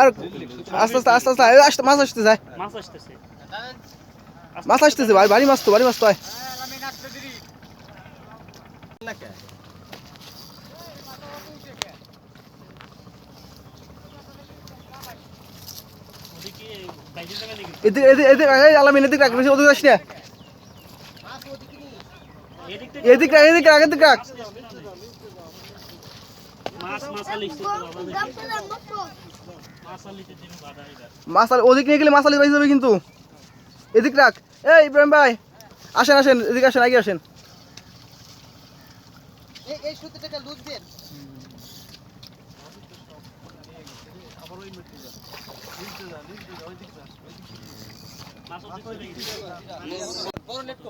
আর আস্তে আস্তে আস্তে আস্তে আসতে মাছ আসতে যায়। মাছ আসতেছে। মাছ আসতেছে ভাই বাড়ি মাছ তো বাড়ি মাছ তো এদিকে এদিকে এদিকে আলামিন এদিকে রাখ বেশি ওদিকে আসিস না। এদিক এদিকে রাখ এদিকে রাখ এদিকে রাখ। মাসাল ওদিক নিয়ে গেলে মাসালি বাইজে যাবে কিন্তু। এদিক রাখ। এই ইব্রাহিম ভাই আসেন আসেন এদিকে আসেন আগে আসেন।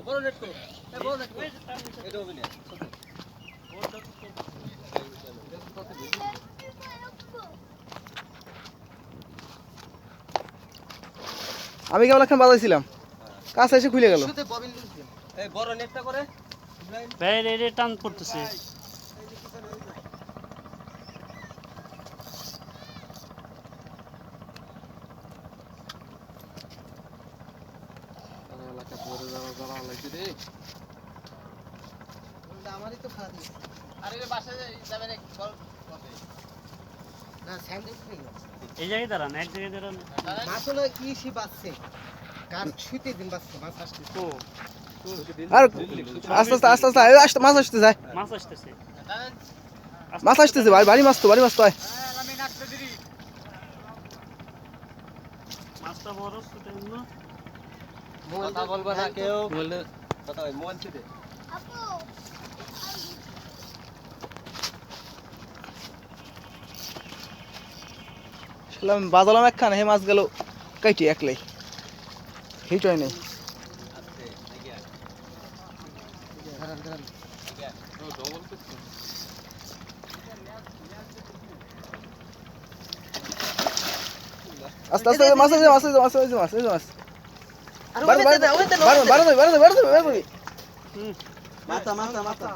বড় আমি কেমন একখান বাজাইছিলাম? কাছে এসে খুলে গেল। টান করতেছে আমারই তো খারাপ আরে বাসায় যাবেন এই জায়গায় দাঁড়ান এক জায়গায় দাঁড়ান। মাছ হলো ইসি বাসছে কার ছুঁতে দিন বাসছে মাছ আসছে ও আর আস্তে আস্তে আস্তে আস্তে আসতে মাছ আসতে যায়। মাছ আসতেছে। মাছ আসতেছে ভাই বাড়ি মাছ তো বাড়ি মাছ তো আয়। মাছটা বড় ছোট না বলবা না কেউ। বললে কথা ওই মোবাইল ছুঁতে আমি বাজালাম একখান হে মাছ গেল কাইটি একলাই। হিট নেই। আস্তে আস্তে মাছ আছে মাছ আছে মাছ আছে মাছ আছে মাছ। বাড়ো বাড়ো বাড়ো বাড়ো বাড়ো বাড়ো বাড়ো হুম। মাথা মাথা মাথা।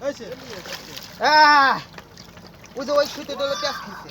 হয়েছে আ ওই যে ওই ছুটে ডলে প্যাস খেয়েছে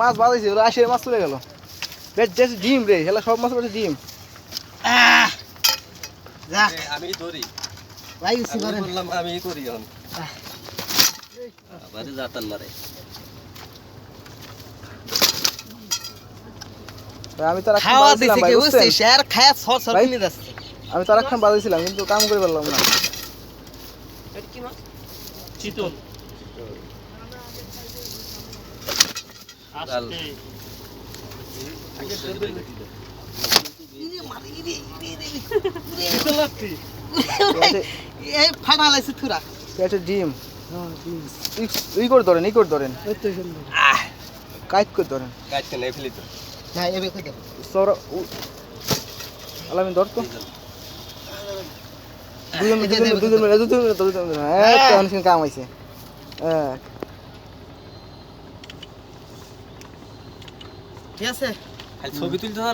মাছ বাজাইছে ওরা আসে মাছ চলে গেল। ডিম রে হেলা সব মাছ বেশি ডিম। আমি ধরি। বললাম আমি করি এখন। আবারে জাতান মারে। আমি তার খাওয়া বাজাইছিলাম কি বুঝছিস আর খায়া সর সর কিনে যাচ্ছে। আমি তার বাজাইছিলাম কিন্তু কাম করে পারলাম না। এটা কি মাছ? চিতল। আসতে এই ফাটালাইছে ডিম ই করে ধরেন ই করে ধরেন কাইট করে ধরেন গাছকে নেই ফেলি তো না এবে কই সর আলামিন ধর তো দুজন দুজন দুজন দুজন দুজন মিলে তেমন কাম হইছে। হ্যাঁ। ঠিক আছে? খালি ছবি তুলতে না